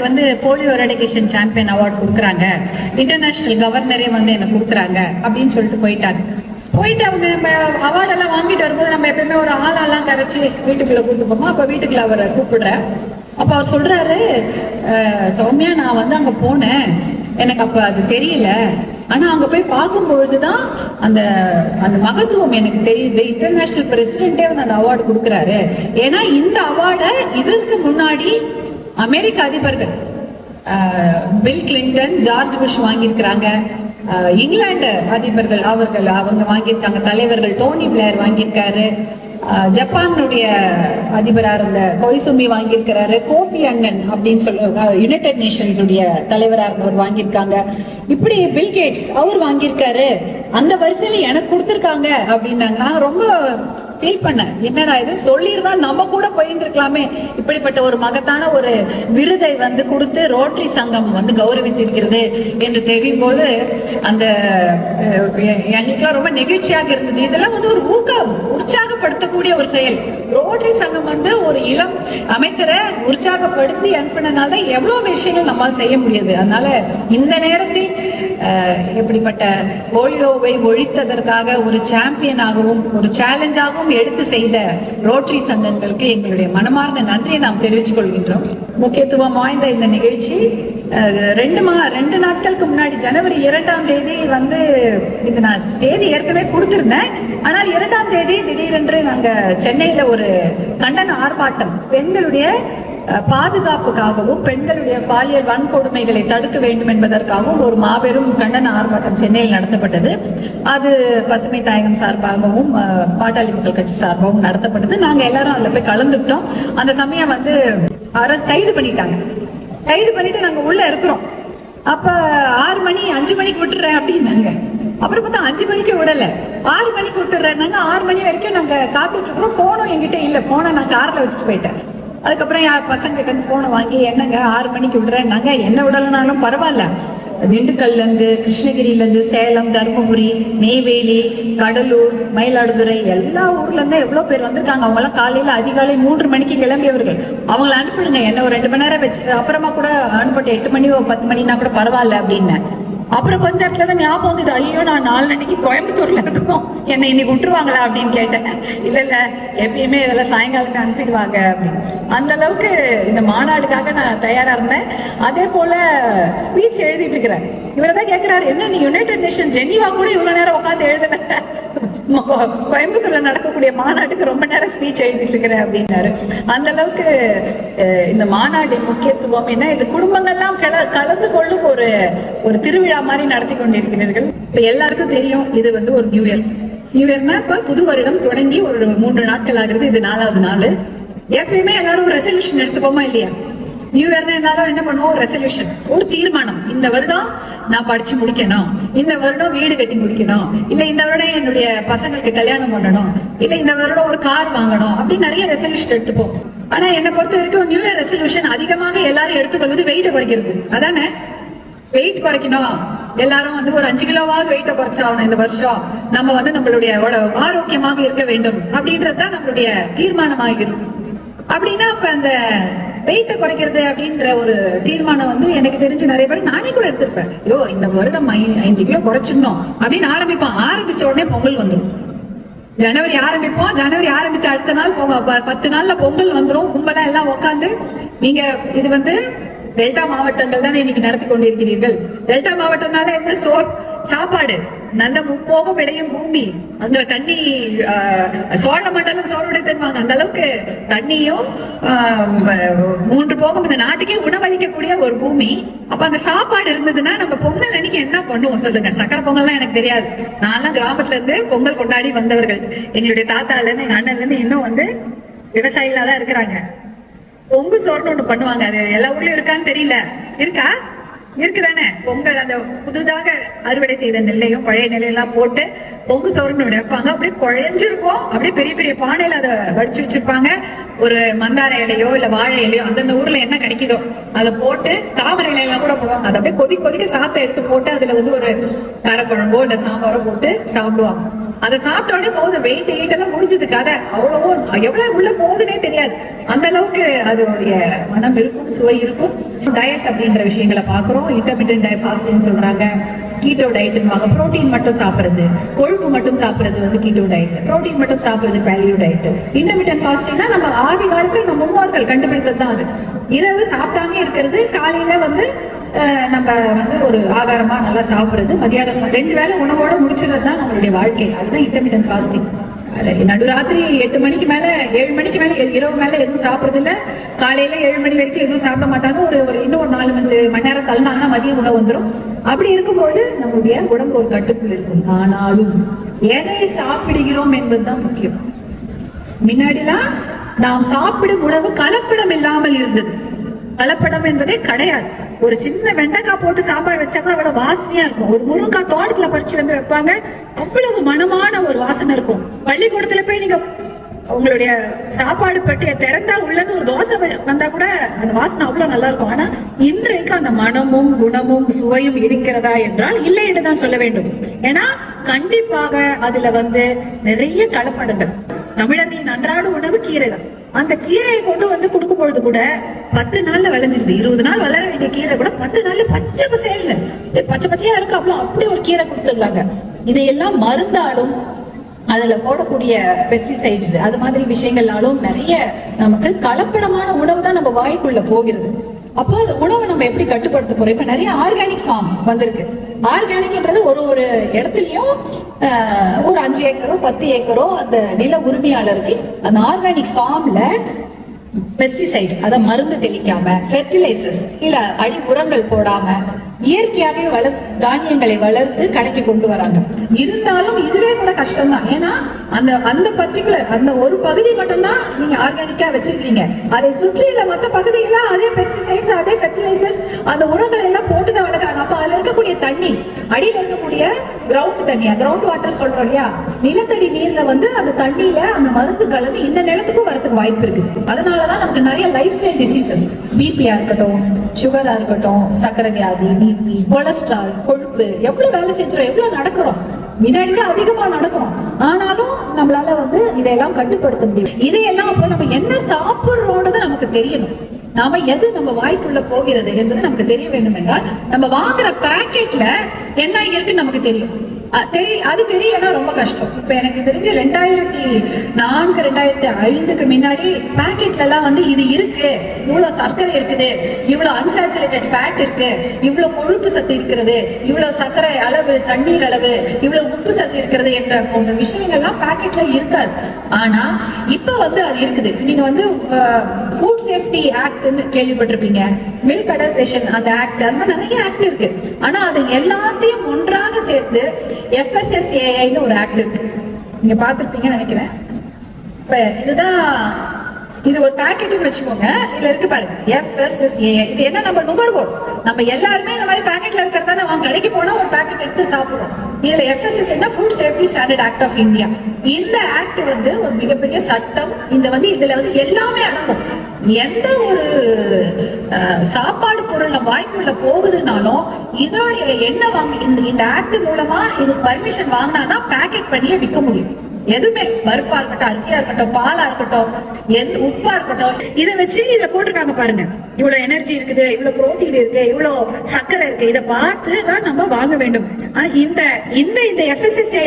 எனக்கு வந்து polio eradication champion award கொடுக்குறாங்க. இன்டர்நேஷனல் கவர்னரே வந்து எனக்கு கொடுக்குறாங்க அப்படின்னு சொல்லிட்டு போயிட்டாங்க. போயிட்டு அவங்க நம்ம அவார்ட் எல்லாம் வாங்கிட்டு வரும்போது நம்ம எப்பயுமே ஒரு ஆளெல்லாம் கரைச்சி வீட்டுக்குள்ள கூப்பிட்டு போமா அப்போ வீட்டுக்குள்ள அவரை கூப்பிடுறேன். அப்ப அவர் சொல்றாரு சௌமியா நான் வந்து அங்க போனேன். எனக்கு அப்ப அது தெரியல. ஆனா அங்க போய் பார்க்கும் பொழுதுதான் அந்த அந்த மகத்துவம் எனக்கு தெரியுது. இன்டர்நேஷனல் பிரசிடென்டே வந்து அந்த அவார்டு கொடுக்குறாரு. ஏன்னா இந்த அவார்டை இதற்கு முன்னாடி அமெரிக்க அதிபர்கள் பில் கிளின்டன் ஜார்ஜ் புஷ் வாங்கியிருக்கிறாங்க. இங்கிலாந்து அதிபர்கள் அவர்கள் அவங்க வாங்கியிருக்காங்க. தலைவர்கள் டோனி பிளேயர் வாங்கியிருக்காரு. ஜப்பானுடைய அதிபரா இருந்த கொய்சுமி வாங்கியிருக்கிறாரு. கோபி அண்ணன் அப்படின்னு சொல்ல யுனைடெட் நேஷன்ஸ் உடைய தலைவரா இருந்தவர் வாங்கியிருக்காங்க. இப்படி பில் கேட்ஸ் அவர் வாங்கியிருக்காரு. அந்த வரிசையில எனக்கு கொடுத்துருக்காங்க அப்படின்னாங்க நான் ரொம்ப ஃபீல் பண்ணேன் என்னடா இது? சொல்லியிருந்தா நம்ம கூட போயிட்டு இருக்கலாமே இப்படிப்பட்ட ஒரு மகத்தான ஒரு விருதை வந்து கொடுத்து ரோட்டரி சங்கம் வந்து கௌரவித்திருக்கிறது என்று தெரியும் போது அந்த எனக்குலாம் ரொம்ப நெகிழ்ச்சியாக இருந்தது. இதெல்லாம் வந்து ஒரு ஊக்கம் உற்சாகப்படுத்தக்கூடிய ஒரு செயல். ரோட்டரி சங்கம் வந்து ஒரு இளம் அமைச்சரை உற்சாகப்படுத்தி அனுப்பினனால தான் எவ்வளோ விஷயங்கள் நம்மால் செய்ய முடியுது. அதனால இந்த நேரத்தில் இப்படிப்பட்ட போலியோவை ஒழித்ததற்காக ஒரு சாம்பியனாகவும் ஒரு சேலஞ்சாகவும் எடுத்து செய்த ரோட்டரி சங்கங்களுக்கு எங்களுடைய மனமார்ந்த நன்றியை நாம் தெரிவித்துக் கொள்கின்றோம். முக்கியத்துவம் வாய்ந்த இந்த நிகழ்ச்சி ரெண்டு மா ரெண்டு நாட்களுக்கு முன்னாடி ஜனவரி இரண்டாம் தேதி வந்து இது நான் தேதி ஏற்கனவே கொடுத்திருந்தேன். ஆனால் இரண்டாம் தேதி திடீரென்று நாங்க சென்னையில ஒரு கண்டன ஆர்ப்பாட்டம் பெண்களுடைய பாதுகாப்புக்காகவும் பெண்களுடைய பாலியல் வன்கொடுமைகளை தடுக்க வேண்டும் என்பதற்காகவும் ஒரு மாபெரும் கண்டன ஆர்ப்பாட்டம் சென்னையில் நடத்தப்பட்டது. அது பசுமை தாயகம் சார்பாகவும் பாட்டாளி மக்கள் கட்சி சார்பாகவும் நடத்தப்பட்டது. நாங்கள் எல்லாரும் அதில் போய் கலந்துக்கிட்டோம். அந்த சமயம் வந்து அரசு கைது பண்ணிட்டாங்க. கைது பண்ணிட்டு நாங்கள் உள்ள இருக்கிறோம். அப்ப ஆறு மணி அஞ்சு மணிக்கு விட்டுறேன் அப்படின்னாங்க. அப்புறம் பார்த்தா அஞ்சு மணிக்கு விடல. ஆறு மணிக்கு விட்டுறேன்னாங்க. ஆறு மணி வரைக்கும் நாங்க காத்துட்டு இருக்கிறோம். போனும் என்கிட்ட இல்ல. போனை நான் கார்ல வச்சுட்டு போயிட்டேன். அதுக்கப்புறம் என் பசங்க கிட்ட போனை வாங்கி என்னங்க ஆறு மணிக்கு விடுறேன்னாங்க. என்ன விடலனாலும் பரவாயில்ல. திண்டுக்கல்லேருந்து கிருஷ்ணகிரியிலேருந்து சேலம் தருமபுரி நெய்வேலி கடலூர் மயிலாடுதுறை எல்லா ஊர்லேருந்து எவ்வளோ பேர் வந்திருக்காங்க. அவங்களாம் காலையில் அதிகாலை மூன்று மணிக்கு கிளம்பியவர்கள். அவங்கள அனுப்பிடுங்க. என்ன ஒரு ரெண்டு மணி நேரம் வச்சு அப்புறமா கூட அனுப்பிட்டு எட்டு மணி பத்து மணினா கூட பரவாயில்ல அப்படின்னு. அப்புறம் கொஞ்ச இடத்துல தான் ஞாபகம் வந்தது. ஐயோ நான் நாலு அன்னைக்கு கோயம்புத்தூர்ல இருக்கோம். என்னை இன்னைக்கு விட்டுருவாங்களா அப்படின்னு கேட்டேன். இல்ல இல்ல எப்பயுமே இதெல்லாம் சாயங்காலத்துக்கு அனுப்பிடுவாங்க அப்படின்னு. அந்த அளவுக்கு இந்த மாநாடுக்காக நான் தயாரா இருந்தேன். அதே போல ஸ்பீச் எழுதிட்டு இருக்கிறேன். இவரை தான் கேட்கிறாரு என்ன நீ யுனைடெட் நேஷன் ஜெனிவா கூட இவ்வளவு நேரம் உட்காந்து எழுதல? கோயம்புத்தூர்ல நடக்கக்கூடிய மாநாட்டுக்கு ரொம்ப நேரம் ஸ்பீச் எழுதிட்டு இருக்கிறேன் அப்படின்னாரு. அந்த அளவுக்கு இந்த மாநாட்டின் முக்கியத்துவம் என்ன? இது குடும்பங்கள்லாம் கல- கலந்து கொள்ளும் ஒரு ஒரு திருவிழா மாதிரி நடத்தி கொண்டிருக்கிறீர்கள். இப்ப எல்லாருக்கும் தெரியும் இது வந்து ஒரு நியூ இயர் நியூ இயர்னா இப்ப புது வருடம் தொடங்கி ஒரு மூன்று நாட்கள் ஆகிறது இது நாலாவது நாள். எப்பயுமே எல்லாரும் ரெசல்யூஷன் எடுத்துப்போமா இல்லையா? நியூ இயர்னா எல்லாரும் என்ன பண்ணுவோம்? ரெசல்யூஷன் ஒரு தீர்மானம். இந்த வருடம் நான் படிச்சு முடிக்கணும். இந்த வருடம் வீடு கட்டி முடிக்கணும். இல்ல இந்த வருடம் என்னுடைய பசங்களுக்கு கல்யாணம் பண்ணணும். இல்ல இந்த வருடம் ஒரு கார் வாங்கணும். அப்படின்னு நிறைய ரெசல்யூஷன் எடுத்துப்போம். ஆனா என்னை பொறுத்த வரைக்கும் நியூ இயர் ரெசல்யூஷன் அதிகமாக எல்லாரும் எடுத்துக்கொள்வது வெயிட்டை குறைக்கிறது. அதானே? வெயிட் குறைக்கணும். எல்லாரும் வந்து ஒரு அஞ்சு கிலோவாவது வெயிட்ட குறைச்சாகணும் இந்த வருஷம். நம்ம வந்து நம்மளுடைய ஆரோக்கியமாக இருக்க வேண்டும். அப்படின்றது தான் நம்மளுடைய தீர்மானமாகிறது அப்படின்னா இப்ப அந்த வெயிட்ட குறைக்கிறது அப்படின்ற ஒரு தீர்மானம் வந்து எனக்கு தெரிஞ்சு நிறைய பேர் நானே கூட எடுத்திருப்பேன். ஐயோ இந்த வருடம் ஐந்து கிலோ குறைச்சிடணும் அப்படின்னு ஆரம்பிப்போம். ஆரம்பிச்ச உடனே பொங்கல் வந்துடும் ஜனவரி ஆரம்பிப்போம். ஜனவரி ஆரம்பிச்ச அடுத்த நாள் பத்து நாள்ல பொங்கல் வந்துரும். கும்பலா எல்லாம் உட்காந்து நீங்க இது வந்து டெல்டா மாவட்டங்கள் தானே இன்னைக்கு நடத்தி கொண்டிருக்கிறீர்கள். டெல்டா மாவட்டம்னால என்ன? சோ சாப்பாடு. நல்ல முப்போகம் விளையும் பூமி. அந்த தண்ணி ஆஹ், சோழ மண்டலம் சோழனுடைய தருவாங்க. அந்த அளவுக்கு தண்ணியும் மூன்று போகம். இந்த நாட்டுக்கே உணவளிக்கக்கூடிய ஒரு பூமி. அப்ப அந்த சாப்பாடு இருந்ததுன்னா நம்ம பொங்கல் அன்னைக்கு என்ன பண்ணுவோம்? சொல்லுங்க. சக்கரை பொங்கல்லாம் எனக்கு தெரியாது. நான்லாம் கிராமத்துல இருந்து பொங்கல் கொண்டாடி வந்தவர்கள். எங்களுடைய தாத்தால இருந்து எங்க அண்ணன்ல இருந்து இன்னும் வந்து விவசாயிகளா தான் இருக்கிறாங்க. பொங்கு சோறுன்னு ஒண்ணு பண்ணுவாங்க. அது எல்லா ஊர்லயும் இருக்கான்னு தெரியல. இருக்கா? இருக்குதானே? பொங்கல் அந்த புதுதாக அறுவடை செய்த நெல்லையும் பழைய நெல்லையெல்லாம் போட்டு பொங்கு சோறுன்னு வைப்பாங்க. அப்படியே குழைஞ்சிருக்கும். அப்படியே பெரிய பெரிய பானையில அதை வடிச்சு வச்சிருப்பாங்க. ஒரு மந்தார இலையோ இல்ல வாழை இலையோ அந்தந்த ஊர்ல என்ன கிடைக்குதோ அதை போட்டு தாமரை இலையெல்லாம் கூட போவாங்க அதை அப்படியே கொதி கொதிக்க சாத்தை எடுத்து போட்டு அதுல வந்து ஒரு காரக்குழம்போ இல்ல சாம்பாரோ போட்டு சாப்பிடுவாங்க. அதை சாப்பிட்ட உடனே போகுது வெயிட் எயிட் எல்லாம் முடிஞ்சது கதை. அவ்வளவோ எவ்வளவு உள்ள போகுதுன்னே தெரியாது. அந்த அளவுக்கு அதனுடைய மனம் இருக்கும் சுவை இருக்கும். டயட் அப்படின்ற விஷயங்களை பாக்குறோம் இன்டர்மீடியன் டயட் ஃபாஸ்டிங் சொல்றாங்க. கீட்டோ டயட்னுவாங்க புரோட்டீன் மட்டும் சாப்பிட்றது. கொழுப்பு மட்டும் சாப்பிட்றது வந்து கீட்டோ டயட் புரோட்டீன் மட்டும் சாப்பிட்றது பேலியோ டயட் இன்டர்மீடியன் ஃபாஸ்டிங்னா நம்ம ஆதி காலத்தில் நம்ம முன்னோர்கள் கண்டுபிடித்தது தான் அது. இரவு சாப்பிட்டாமே இருக்கிறது காலையில வந்து நம்ம வந்து ஒரு ஆகாரமா நல்லா சாப்பிடுறது மதியானம் ரெண்டு வேளை உணவோட முடிச்சிடுறது தான் நம்மளுடைய வாழ்க்கை. அதுதான் இன்டர்மீடியன் ஃபாஸ்டிங் நடுராத்திரி எட்டு மணிக்கு மேல ஏழு மணிக்கு மேல இரவு மேல எதுவும் சாப்பிடுறது இல்ல காலையில ஏழு மணி வரைக்கும் எதுவும் சாப்பிட மாட்டாங்க. ஒரு ஒரு இன்னும் ஒரு நாலு மணி மணி நேரம் தள்ளினாங்கன்னா மதிய உணவு வந்துடும் அப்படி இருக்கும்போது நம்முடைய உடம்பு ஒரு கட்டுக்குள் இருக்கும். ஆனாலும் எதை சாப்பிடுகிறோம் என்பதுதான் முக்கியம். முன்னாடிலாம் நாம் சாப்பிடும் உணவு கலப்படம் இல்லாமல் இருந்தது. கலப்படம் என்பதே கிடையாது. ஒரு சின்ன வெண்டைக்காய் போட்டு சாம்பார் வச்சா கூட அவ்வளவு வாசனையா இருக்கும். ஒரு முருங்காய் தோட்டத்துல பறிச்சு வந்து வைப்பாங்க. அவ்வளவு மனமான ஒரு வாசனை இருக்கும். பள்ளிக்கூடத்துல போய் நீங்க உங்களுடைய சாப்பாடு பட்டிய திறந்தா உள்ளது ஒரு தோசை வந்தா கூட அந்த வாசனை அவ்வளவு நல்லா இருக்கும். ஆனா இன்றைக்கு அந்த மனமும் குணமும் சுவையும் இருக்கிறதா என்றால் இல்லை என்று தான் சொல்ல வேண்டும். ஏன்னா கண்டிப்பாக அதுல வந்து நிறைய கலப்படங்கள். தமிழர்களின் அன்றாட உணவு கீரை தான் அந்த கீரையை கொண்டு வந்து கொடுக்கும் பொழுது கூட பத்து நாள்ல விளைஞ்சிருது. இருபது நாள் வளர வேண்டிய கீரை கூட பத்து நாள்ல பச்சை பசேல்ல பச்சை பச்சையா இருக்கு. அவ்வளவு அப்படி ஒரு கீரை கொடுத்துடுறாங்க இதையெல்லாம் மருந்தாலும் அதுல போடக்கூடிய பெஸ்டிசைட்ஸ் அது மாதிரி விஷயங்கள்னாலும் நிறைய நமக்கு கலப்படமான உணவு தான் நம்ம வாய்க்குள்ள போகிறது. அப்போ அந்த உணவை நம்ம எப்படி கட்டுப்படுத்த போறோம்? இப்ப நிறைய ஆர்கானிக் ஃபார்ம் வந்திருக்கு. ஆர்கானிக்ன்றது ஒரு ஒரு இடத்துலயும் ஒரு அஞ்சு ஏக்கரோ பத்து ஏக்கரோ அந்த நில உரிமையாளர்கள் அந்த ஆர்கானிக் ஃபார்ம்ல பெஸ்டிசைட்ஸ் அதை மருந்து தெளிக்காம ஃபெர்டிலைசர்ஸ் இல்ல அடி உரங்கள் போடாம இயற்கையாகவே வளர் தானியங்களை வளர்த்து கடைக்கு கொண்டு வராங்க. இருந்தாலும் இதுவே கூட கஷ்டம் தான் ஏன்னா அந்த அந்த பர்டிகுலர் அந்த ஒரு பகுதி மட்டும்தான் நீங்க ஆர்கானிக்கா வச்சிருக்கீங்க. அதை சுற்றியுள்ள மற்ற பகுதியெல்லாம் அதே பெஸ்டிசைட்ஸ் அதே ஃபெர்டிலைசர்ஸ் அந்த உரங்கள் எல்லாம் போட்டு வளர்க்க அப்ப அதுல இருக்கக்கூடிய தண்ணி அடியில இருக்கக்கூடிய கிரவுண்ட் தண்ணியா கிரவுண்ட் வாட்டர் சொல்றோம் இல்லையா? நிலத்தடி நீர்ல வந்து அந்த தண்ணியில அந்த மருந்து கலந்து இந்த நிலத்துக்கும் வரதுக்கு வாய்ப்பு இருக்கு. அதனாலதான் நமக்கு நிறைய லைஃப் ஸ்டைல் டிசீசஸ் பிபியா இருக்கட்டும் சுகரா இருக்கட்டும் சக்கரை வியாதி பிபி கொலஸ்ட்ரால் கொழுப்பு எவ்வளவு வேலை செஞ்சோம் எவ்வளவு நடக்கிறோம்? முன்னாடி விட அதிகமா நடக்கிறோம். ஆனாலும் நம்மளால வந்து இதையெல்லாம் கட்டுப்படுத்த முடியும். இதையெல்லாம் அப்போ நம்ம என்ன சாப்பிடுறோம்னு நமக்கு தெரியணும். நாம எது நம்ம வாய்க்குள்ள போகிறது என்பது நமக்கு தெரிய வேண்டும் என்றால் நம்ம வாங்குற பாக்கெட்ல என்ன இருக்குன்னு நமக்கு தெரியும். தெரிய அது தெரியலன்னா ரொம்ப கஷ்டம். இப்ப எனக்கு தெரிஞ்சு ரெண்டாயிரத்தி நான்கு ரெண்டாயிரத்தி ஐந்துக்கு முன்னாடி பேக்கெட்லலாம் எல்லாம் வந்து இது இருக்கு. இவ்வளவு சர்க்கரை இருக்குது. இவ்வளவு அன்சாச்சுரேட்டட் ஃபேட் இருக்கு. இவ்வளவு கொழுப்பு சத்து இருக்கிறது. இவ்வளவு சர்க்கரை அளவு தண்ணீர் அளவு இவ்வளவு உப்பு சத்து இருக்கிறது என்ற போன்ற விஷயங்கள்லாம் பேக்கெட்ல இருக்காது. ஆனா இப்ப வந்து அது இருக்குது. நீங்க வந்து ஃபுட் சேஃப்டி ஆக்ட்னு கேள்விப்பட்டிருப்பீங்க. மில்க் அடல்ட்ரேஷன் அந்த ஆக்ட் அந்த மாதிரி நிறைய ஆக்ட் இருக்கு. ஆனா அது எல்லாத்தையும் ஒன்றாக சேர்த்து எஃப்எஸ்எஸ்ஏஐன்னு ஒரு ஆக்ட் இருக்கு. நீங்க பார்த்துருப்பீங்கன்னு நினைக்கிறேன். இப்ப இதுதான் இது ஒரு பாக்கெட்னு வச்சுக்கோங்க. இதுல இருக்கு பாருங்க. எஃப்எஸ்எஸ்ஏஐ இது என்ன நம்ம நுகர்வோம் நம்ம எல்லாருமே இந்த மாதிரி பாக்கெட்ல இருக்கிறதா வாங்க கடைக்கு போனா ஒரு பாக்கெட் எடுத்து சாப்பிடுவோம் இதுல எஃப்எஸ்எஸ் என்ன food safety standard act of India இந்த ஆக்ட் வந்து ஒரு மிகப்பெரிய சட்டம். இந்த வந்து இதுல வந்து எல்லாமே அடங்கும். எந்த ஒரு சாப்பாடு பொருள் நம்ம வாய்க்குள்ள போகுதுனாலும் இதோடைய என்ன வாங்கி இந்த இந்த ஆக்ட் மூலமா இது பர்மிஷன் வாங்கினாதான் பேக்கெட் பண்ணியே விற்க முடியும். எதுவுமே பருப்பா இருக்கட்டும் அரிசியா இருக்கட்டும் பாலா இருக்கட்டும் எந்த உப்பா இருக்கட்டும் இதை வச்சு இத போட்டிருக்காங்க பாருங்க. இவ்வளவு எனர்ஜி இருக்குது இவ்வளவு புரோட்டீன் இருக்கு இவ்வளவு சர்க்கரை இருக்கு. இதை பார்த்து தான் நம்ம வாங்க வேண்டும். ஆனா இந்த இந்த இந்த எஃப்எஸ்எஸ்ஏ